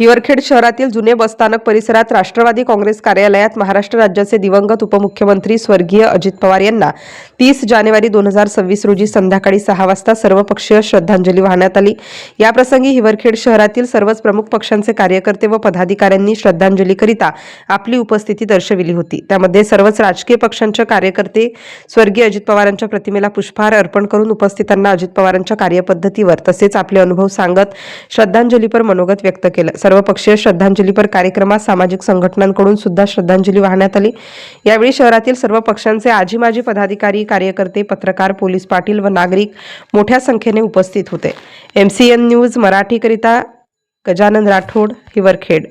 Hiwarkhed शहरातील जुने बसस्थानक परिसरात राष्ट्रवादी काँग्रेस कार्यालयात महाराष्ट्र राज्याचे दिवंगत उपमुख्यमंत्री स्वर्गीय अजित पवार यांना तीस जानेवारी दोन हजार सव्वीस रोजी संध्याकाळी सहा वाजता सर्वपक्षीय श्रद्धांजली वाहण्यात आली. याप्रसंगी हिवरखेड शहरातील सर्वच प्रमुख पक्षांचे कार्यकर्ते व पदाधिकाऱ्यांनी श्रद्धांजलीकरिता आपली उपस्थिती दर्शविली होती. त्यामध्ये सर्वच राजकीय पक्षांचे कार्यकर्ते स्वर्गीय अजित पवारांच्या प्रतिमेला पुष्पहार अर्पण करून उपस्थितांना अजित पवारांच्या कार्यपद्धतीवर तसेच आपले अनुभव सांगत श्रद्धांजलीपर मनोगत व्यक्त केलं. सर्वपक्षीय श्रद्धांजलीपर कार्यक्रमात सामाजिक संघटनांकडून सुद्धा श्रद्धांजली वाहण्यात आली. यावेळी शहरातील सर्व पक्षांचे आजी माजी पदाधिकारी कार्यकर्ते पत्रकार पोलीस पाटील व नागरिक मोठ्या संख्येने उपस्थित होते. एम सी एन न्यूज मराठीकरिता गजानन राठोड हिवरखेड.